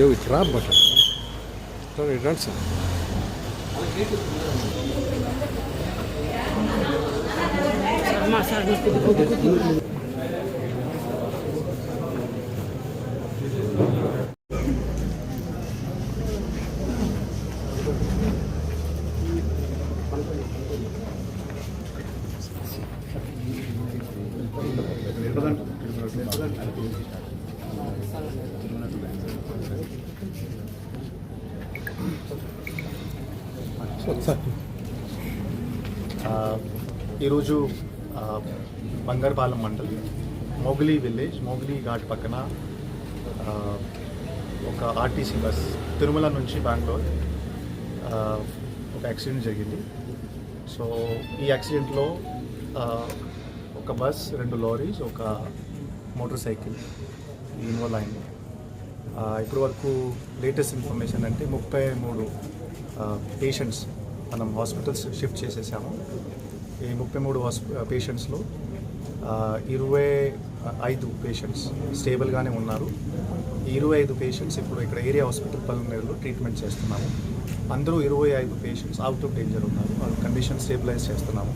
делать работу, которая дальше массажный педагог. ఈరోజు బంగారపాలెం బంగారుపాలెం మండల్ విలేజ్ మోగిలీ ఘాట్ పక్కన ఒక ఆర్టీసీ బస్ తిరుమల నుంచి బెంగళూరు ఒక యాక్సిడెంట్ జరిగింది. సో ఈ యాక్సిడెంట్లో ఒక బస్ రెండు లారీస్ ఒక మోటార్ సైకిల్ ఇన్వాల్వ్ అయింది. ఇప్పటి వరకు లేటెస్ట్ ఇన్ఫర్మేషన్ అంటే ముప్పై మూడు పేషెంట్స్ మనం హాస్పిటల్స్ షిఫ్ట్ చేసేసాము. ఈ ముప్పై మూడు పేషెంట్స్లో ఇరవై ఐదు పేషెంట్స్ స్టేబుల్గానే ఉన్నారు. ఇరవై ఐదు పేషెంట్స్ ఇప్పుడు ఇక్కడ ఏరియా హాస్పిటల్ పల్మనేరులో ట్రీట్మెంట్ చేస్తున్నాము. అందరూ ఇరవై ఐదు పేషెంట్స్ అవుట్ ఆఫ్ డేంజర్ ఉన్నారు. వాళ్ళ కండిషన్ స్టేబిలైజ్ చేస్తున్నాము.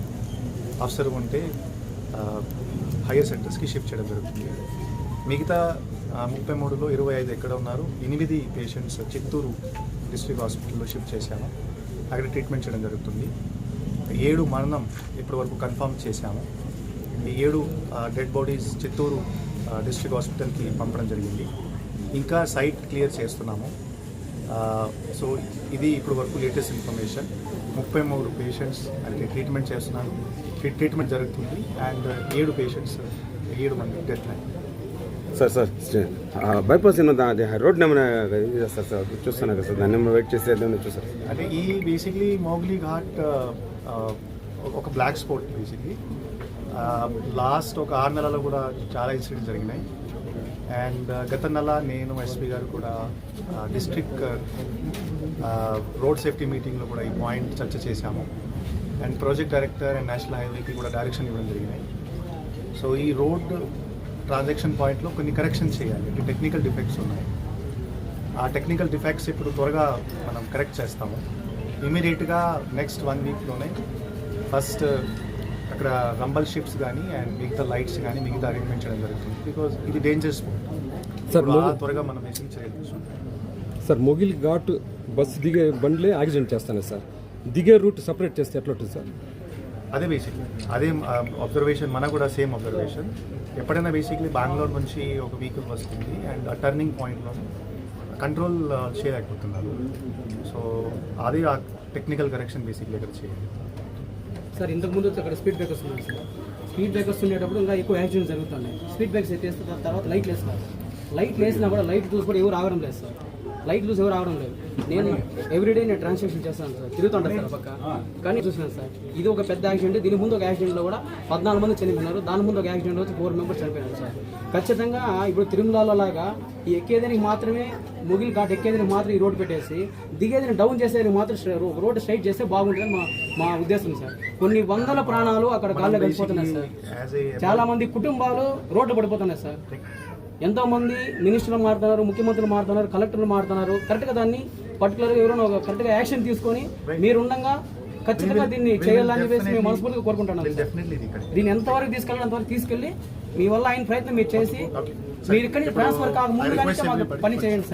అవసరం ఉంటే హైయర్ సెంటర్స్కి షిఫ్ట్ చేయడం జరుగుతుంది. మిగతా ముప్పై మూడులో ఇరవై ఐదు ఎక్కడ ఉన్నారు? ఎనిమిది పేషెంట్స్ చిత్తూరు డిస్ట్రిక్ట్ హాస్పిటల్లో షిఫ్ట్ చేశాము. అక్కడ ట్రీట్మెంట్ చేయడం జరుగుతుంది. ఏడు మరణం ఇప్పటి వరకు కన్ఫర్మ్ చేశాము. ఈ ఏడు డెడ్ బాడీస్ చిత్తూరు డిస్ట్రిక్ట్ హాస్పిటల్కి పంపడం జరిగింది. ఇంకా సైట్ క్లియర్ చేస్తున్నాము. సో ఇది ఇప్పుడు వరకు లేటెస్ట్ ఇన్ఫర్మేషన్ ముప్పై మూడు పేషెంట్స్ అంటే ట్రీట్మెంట్ చేస్తున్నారు. ట్రీట్మెంట్ జరుగుతుంది. అండ్ ఏడు పేషెంట్స్ ఏడు మంది డెత్ అయ్యారు sir sir bypass road number sir sir చూస్తాను కదా సార్ దాన్ని నెంబర్ వెయిట్ చేసి ఏదైనా చూస్తారు అంటే ఈ బేసిక్లీ మోగ్లీ ఘాట్ ఒక బ్లాక్ స్పాట్ బేసిక్లీ లాస్ట్ ఒక ఆరు నెలలో కూడా చాలా ఇన్సిడెంట్స్ జరిగినాయి. అండ్ గత నెల నేను ఎస్పీ గారు కూడా డిస్ట్రిక్ట్ రోడ్ సేఫ్టీ మీటింగ్లో కూడా ఈ పాయింట్ చర్చ చేశాము. And project director and national హైవేకి కూడా డైరెక్షన్ ఇవ్వడం జరిగినాయి. సో ఈ రోడ్ ట్రాన్సాక్షన్ పాయింట్లో కొన్ని కరెక్షన్ చేయాలి. టెక్నికల్ డిఫెక్ట్స్ ఉన్నాయి. ఆ టెక్నికల్ డిఫెక్ట్స్ ఇప్పుడు త్వరగా మనం కరెక్ట్ చేస్తాము. ఇమీడియట్గా నెక్స్ట్ వన్ వీక్లోనే ఫస్ట్ అక్కడ రంబల్ షిప్స్ కానీ అండ్ మిగతా లైట్స్ కానీ మిగతా అరేంజ్మెంట్ చేయడం జరుగుతుంది. బికాజ్ ఇది డేంజరస్ సార్, త్వరగా మనం మెసేజ్ చర్యలు తీసుకుంటాం సార్ మొగిల్ ఘాట్ బస్సు దిగే బండ్లే యాక్సిడెంట్ చేస్తాను సార్ దిగే రూట్ సపరేట్ చేస్తే ఎట్లా ఉంటుంది సార్ అదే బేసిక్లీ అదే అబ్జర్వేషన్ మన కూడా సేమ్ అబ్జర్వేషన్ ఎప్పుడైనా బేసిక్లీ బెంగళూరు నుంచి ఒక వెహికల్ వస్తుంది అండ్ ఆ టర్నింగ్ పాయింట్లో కంట్రోల్ చేయలేకపోతున్నారు. సో అది ఆ టెక్నికల్ కరెక్షన్ బేసిక్లీ ఇక్కడ చేయాలి. సార్ ఇంతకు ముందు అక్కడ స్పీడ్ బ్రేకర్స్ ఉన్నాయి సార్. స్పీడ్ బ్రేకర్స్ ఉండేటప్పుడు ఇంకా ఎక్కువ యాక్సిడెంట్స్ జరుగుతున్నాయి. స్పీడ్ బ్రేక్స్ ఎత్తేస్తే తర్వాత లైట్లు వేస్తారు లైట్లు వేసినా కూడా లైట్ చూసి కూడా ఎవరు ఆగడం లేదు సార్. లైట్ చూసి ఎవరు ఆగడం లేదు. నేను ఎవ్రీడే నేను ట్రాన్సాక్షన్ చేస్తాను సార్. తిరుగుతుంటాను సార్ పక్క. కానీ చూసినాను సార్. ఇది ఒక పెద్ద యాక్సిడెంట్ దీని ముందు ఒక యాక్సిడెంట్లో కూడా పద్నాలుగు మంది చనిపోయినారు. దాని ముందు ఒక యాక్సిడెంట్ వచ్చి ఫోర్ మెంబర్స్ చనిపోయినారు సార్. ఖచ్చితంగా ఇప్పుడు తిరుమలలో లాగా ఈ ఎక్కేదానికి మాత్రమే ముగిల్ ఘాట్ ఎక్కేదానికి మాత్రం ఈ రోడ్ పెట్టేసి దిగేదాన్ని డౌన్ చేసేదానికి మాత్రం రోడ్ స్ట్రైట్ చేస్తే బాగుంటుందని మా మా ఉద్దేశం సార్. కొన్ని వందల ప్రాణాలు అక్కడ గాల్లో కలిసిపోతున్నాయి సార్. చాలా మంది కుటుంబాలు రోడ్డు పడిపోతున్నాయి సార్. ఎంతోమంది మినిస్టర్లు మారుతున్నారు ముఖ్యమంత్రులు మారుతున్నారు కలెక్టర్లు మారుతున్నారు. కరెక్ట్గా దాన్ని పర్టికులర్గా ఎవరైనా ఒక కరెక్ట్గా యాక్షన్ తీసుకొని మీరుండగా ఖచ్చితంగా దీన్ని చేయాలని చెప్పేసి మేము మనస్ఫూర్తిగా కోరుకుంటున్నాం దీన్ని ఎంతవరకు తీసుకెళ్ళాలి అంతవరకు తీసుకెళ్ళి మీ వల్ల ఆయన ప్రయత్నం మీరు చేసి మీరు ఇక్కడి ట్రాన్స్ఫర్ కాక ముందు పని చేయండి సార్.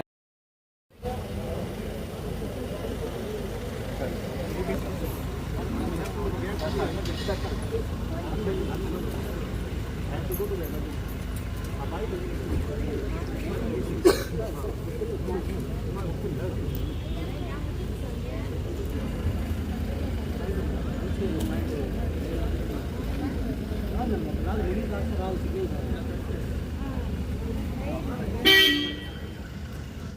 రాదు రాదు రాదు